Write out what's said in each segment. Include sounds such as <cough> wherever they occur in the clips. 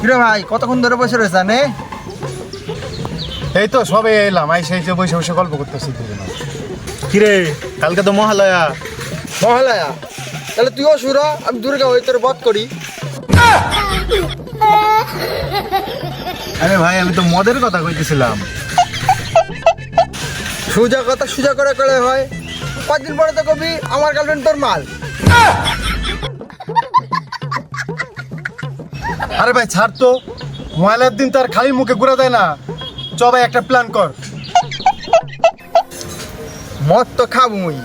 কিরে ভাই কতক্ষণ ধরে বসে রয়েছে নে এই তো সবে এলাম। আই সেই যে বসে বসে গল্প করতেছি কিরে কালকে তো মহালয়া। মহালয়া? তাহলে তুইও সুরা আমি দুর্গা হয়ে তোর বধ করি। আরে ভাই আমি তো মদের কথা কইতেছিলাম। সুজা কথা সুজা করে করে হয়। কদিন পরে তো কবি আমার গার্লফ্রেন্ড তোর মাল। আরে ভাই ছাড় তো। মহালয়ার দিন তার খালি মুখে ঘুরে দেয় না। চ ভাই একটা প্ল্যান কর। মদ তো খাবই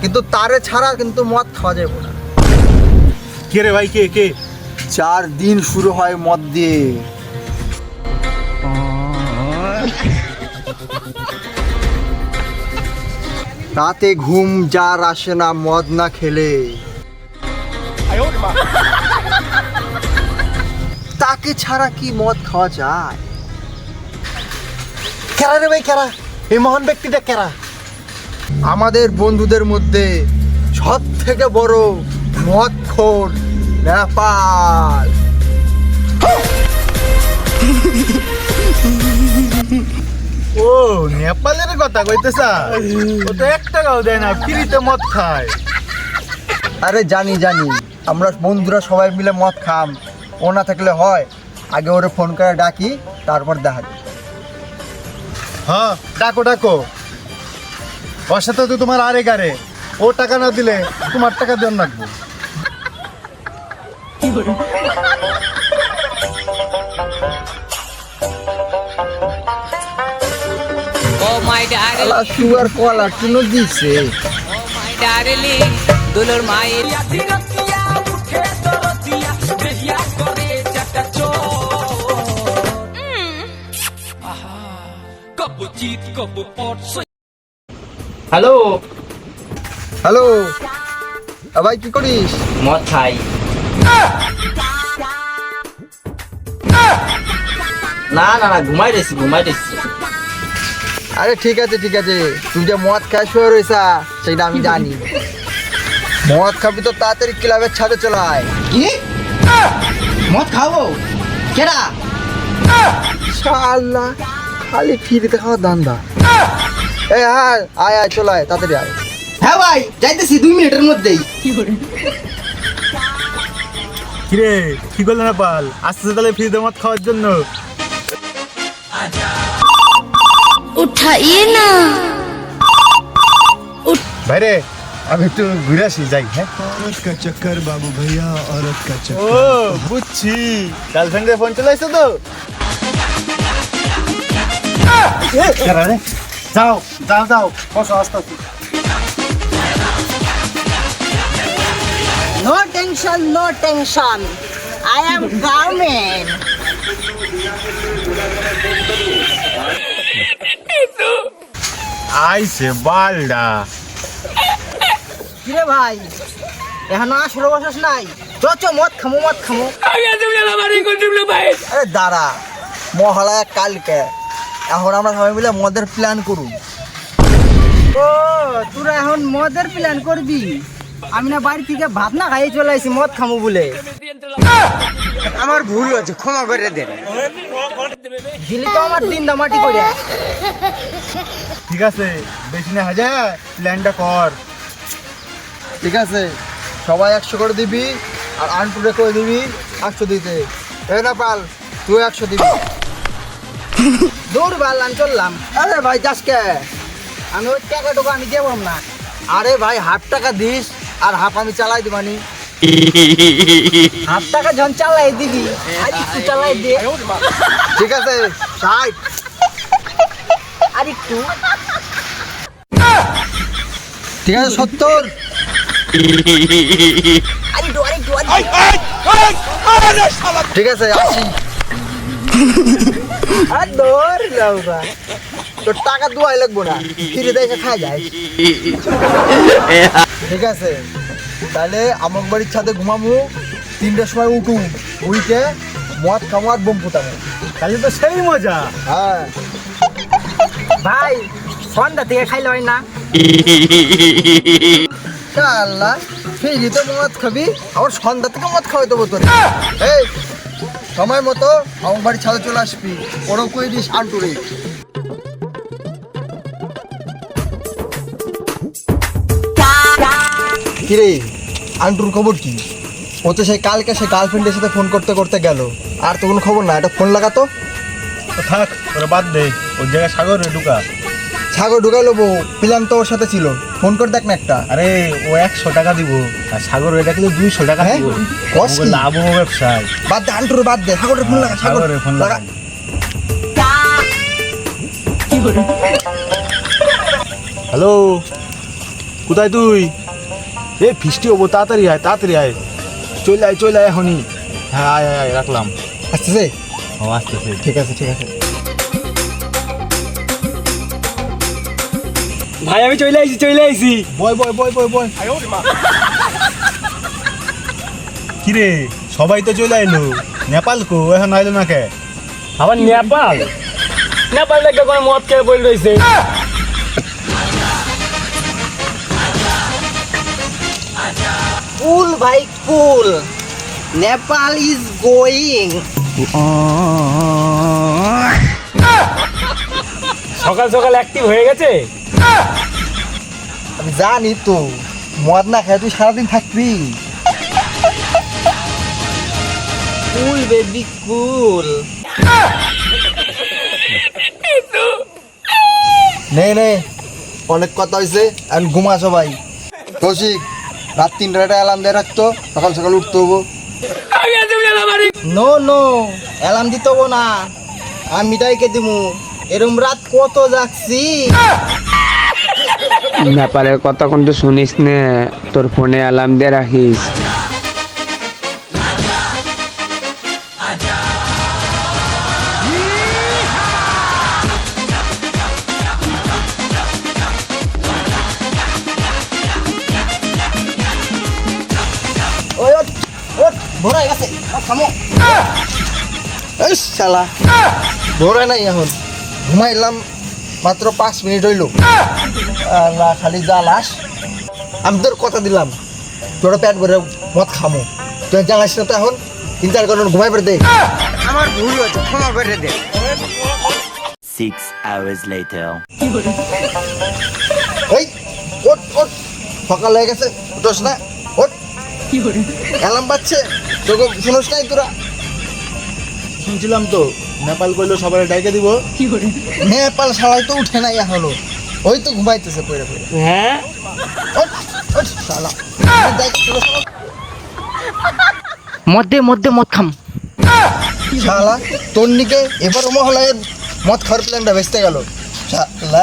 কিন্তু তারে ছাড়া কিন্তু মদ খাওয়া যাবে না। কে রে ভাই কে কে? চার দিন শুরু হয় মদ দিয়ে। <laughs> রাতে ঘুম যার আসে না মদ না খেলে। <laughs> তাকে ছাড়া কি মদ খাওয়া যায়? কেরা রে ভাই কেরা? এই মহান ব্যক্তিটা কেরা? আমাদের বন্ধুদের মধ্যে সব থেকে বড় মদ খোর নেপাল। <laughs> ও নেপালের কথা কইতেছা? ও তো এক টাকাও দেয় না ফ্রিতে মদ খায়। আরে জানি জানি। আমরা বন্ধুরা সবাই মিলে মদ খাম। ও না থাকলে হয়। আগে ওরে ফোন করে ডাকি তারপর দেখা। হ্যাঁ ডাকো ডাকো। ওর সাথে তো তোমার আরে গারে। ও টাকা না দিলে তোমার টাকা দেন রাখব Oh সুগার দিছে। Darling, দুলোর মায়ের হ্যালো। হ্যালো। ভাই কি করিস? মদ খাই। না না না ঘুমাই রেছি ঘুমাই রেছি আরে ঠিক আছে ঠিক আছে। তুই যে মদ খায় শুয়ে রয়েছা সেটা আমি জানি। মদ খাবি তো তাড়াতাড়ি ক্লাবের ছাদে চলে আয়। কি? মদ খাব? কেডা? শালা খালি ফিরিতে খাওয়া দান্দা এই আয় আয় আয় চলে আয় তাড়াতাড়ি আয়। হ্যাঁ ভাই যাইতেছি দুই মিনিটের মধ্যেই। কিরে? কি করলে আস্তে আস্তে তাহলে ফ্রিতে মদ খাওয়ার জন্য। उठाइए ना ভাইরে আমি একটু ঘুরে আসি যাই হ্যাঁ औरत का चक्कर बाबू भैया औरत का चक्कर ও বুঝছি গার্লফ্রেন্ডের ফোন চলে আসছে তো কেরা রে? যাও যাও যাও বসো আস্তে আস্তে No tension, no tension. I am coming. আইছে বালডা। কিরে ভাই এখন আসলে বসাস নাই? চ চ মদ খামো মদ খামো। আরে দাঁড়া মহালয়া কালকে। এখন আমরা সবাই মিলে মদের প্ল্যান করুন। ও তোরা এখন মদের প্ল্যান করবি? আমি না বাড়ি থেকে ভাত না খাইয়ে চলে আসি মদ খামো বলে। আমার ভুল হয়েছে ক্ষমা করে দেন। দিলি তো আমার দিন দামাটি করে। ঠিক আছে বেশি না হাজার প্ল্যানটা কর। ঠিক আছে সবাই একশো করে দিবি আর আন্টুরে করে দিবি একশো দিতে। এই না পাল তুই একশো দিবি। দৌড় বাড়লাম চললাম। আরে ভাই যাস কে? আমি ওই টাকা টোকা আমি দেবো না। আরে ভাই হাফ টাকা দিস আর হাফ আমি চালাই দিবানি। হাফ টাকা যখন চালাই দিবি আর একটু চালাই দে। ঠিক আছে ষাট। আর একটু। ঠিক আছে সত্তর। আর একটু আর আর ঠিক আছে আশি। আর দৌড় যাওগা তোর টাকা দুয়াই লাগবো না ফিরে দেয় খাই যায় <laughs> ঠিক আছে। তাহলে আমার বাড়ির ছাদে ঘুমামু তিনটার সময় উঠু উইকে মদ খামো আর বোম ফুটাবো তাহলে তো সেই মজা। হ্যাঁ। ভাই সন্ধ্যা থেকে খাইলে হয় না? আল্লাহ ফিরি তো মদ খাবি আবার সন্ধ্যা থেকে মদ খাওয়াই দেবো তোর। এই সময় মতো আমার বাড়ি ছাদে চলে আসবি। ওরও কই দিস আন্টুরে কিরে আন্টুর খবর কি? ও তো সেই কালকে সে গার্লফ্রেন্ডের সাথে ফোন করতে করতে গেল। আর তো কোনো খবর না এটা ফোন লাগাতো থাক ওরা বাদ দে ওর জায়গায় সাগরে ঢুকা। সাগর ঢুকাইলো লোবো প্ল্যান তো ওর সাথে ছিল। ফোন করে দেখ না একটা। আরে ও একশো টাকা দিব আর সাগর ওই ডাকলে দুইশো টাকা হ্যাঁ? দিব। লাভ হবে ব্যবসায়। বাদ দে আন্টুর বাদ দে সাগরের ফোন লাগা সাগর। সাগরের ফোন লাগা। লাগা হ্যালো কোথায় তুই? এ ফিস্টি হব তাড়াতাড়ি আয় তাড়াতাড়ি আয়। চলে আয় চলে আয় এখনই। হ্যাঁ আয় আয় আয় রাখলাম। আসতেছে? ও আসতেছে। ঠিক আছে ঠিক আছে। ভাই আমি চলে আইছি চলে আইছি। বয় বয় বয় বয় বয়। কিরে সবাই তো চলে আইলো। নেপাল কো এখন আইলো না কে? আবার নেপাল? নেপাল থেকে কোনো মদ খেয়ে বই রয়েছে? কুল ভাই কুল নেপাল ইজ গোয়িং সকাল সকাল অ্যাক্টিভ হয়ে গেছে? আমি জানি তো। মদ না খায় তুই সারাদিন থাকবি। কুল বেবি কুল নে নে। অনেক কথা হয়েছে এখন ঘুমা সবাই। কৌশিক রাত তিনটা অ্যালার্ম দিয়ে রাখতো সকাল সকাল উঠতে হব। নো নো অ্যালার্ম দিতে হব না। আমি মিঠাইকে দিমু। এরম রাত কত যাচ্ছি? নেপালের কথা কিন্তু শুনিস নে? তোর ফোনে অ্যালার্ম দিয়ে রাখিস। ভরা হয়ে গেছে থামো। এই শালা ধরে নাই এখন। ঘুমাইলাম মাত্র পাঁচ মিনিট হইল। না খালি জ্বালাস আমি তোর কথা দিলাম। তোর পেট ভরে মদ খামো। তুই জ্বালাস না তো এখন? তিন চার কারণ ঘুমাই পড়ে দে। আমার ভুল হয়েছে ক্ষমা করে দে। Six hours later. এই ওট ওট সকাল হয়ে গেছে উঠোস না। ওট অ্যালার্ম বাজছে। তোকে শুনোস নাই তোরা। শুনছিলাম তো নেপাল কইলো সবাই ডাইকে দিব। কি করে? নেপাল শালাই তো উঠে নাই এখনও। ওই তো ঘুমাইতেছে পড়ে পড়ে হ্যাঁ? ওট ওট শালা। মধ্যে মধ্যে মদ খাম। শালা তোর নিকে এবার মহলায় মদ খাওয়ার প্ল্যানটা ভেস্তে গেল। শালা।